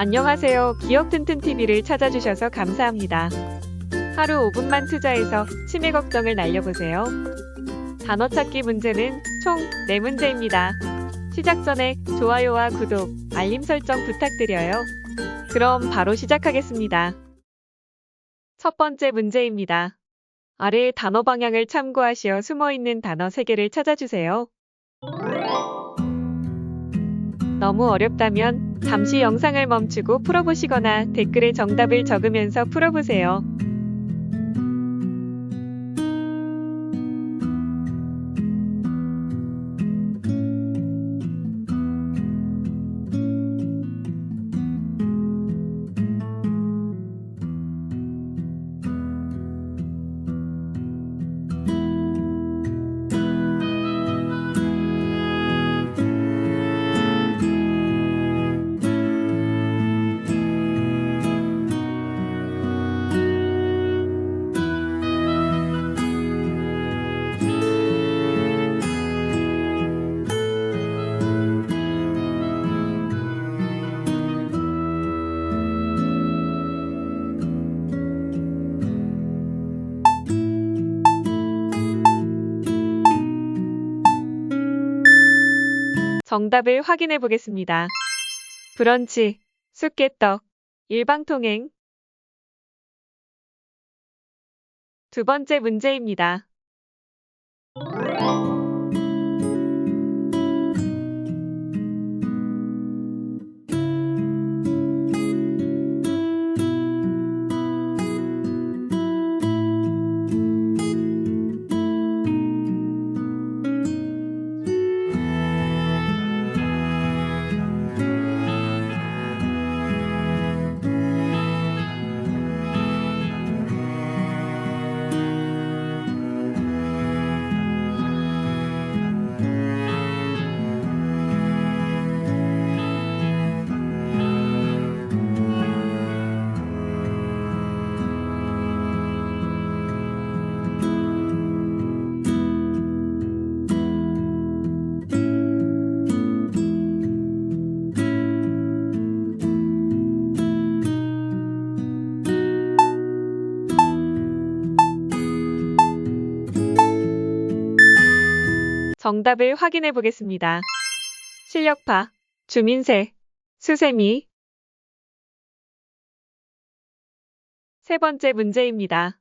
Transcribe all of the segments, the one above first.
안녕하세요. 기억 튼튼 TV를 찾아주셔서 감사합니다. 하루 5분만 투자해서 치매 걱정을 날려보세요. 단어 찾기 문제는 총 4문제입니다. 시작 전에 좋아요와 구독, 알림 설정 부탁드려요. 그럼 바로 시작하겠습니다. 첫 번째 문제입니다. 아래의 단어 방향을 참고하시어 숨어 있는 단어 3개를 찾아주세요. 너무 어렵다면 잠시 영상을 멈추고 풀어보시거나 댓글에 정답을 적으면서 풀어보세요. 정답을 확인해 보겠습니다. 브런치, 쑥개떡, 일방통행. 두 번째 문제입니다. 정답을 확인해 보겠습니다. 실력파, 주민세, 수세미. 세 번째 문제입니다.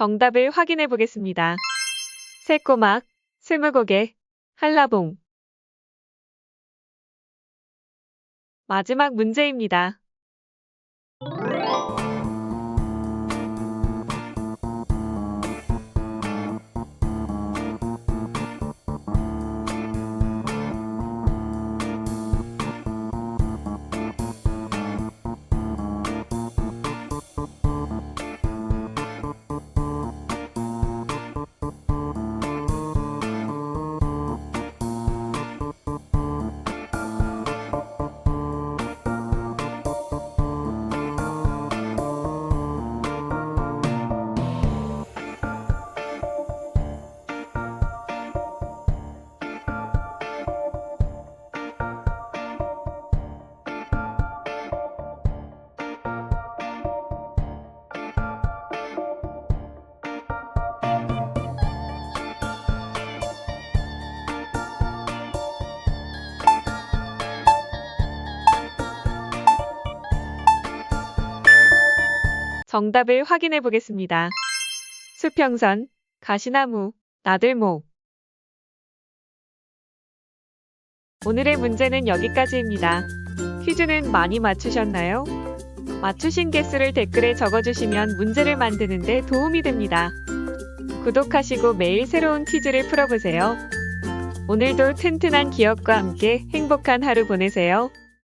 정답을 확인해 보겠습니다. 새꼬막, 스무고개, 한라봉. 마지막 문제입니다. 정답을 확인해 보겠습니다. 수평선, 가시나무, 나들목. 오늘의 문제는 여기까지입니다. 퀴즈는 많이 맞추셨나요? 맞추신 개수를 댓글에 적어주시면 문제를 만드는데 도움이 됩니다. 구독하시고 매일 새로운 퀴즈를 풀어보세요. 오늘도 튼튼한 기억과 함께 행복한 하루 보내세요.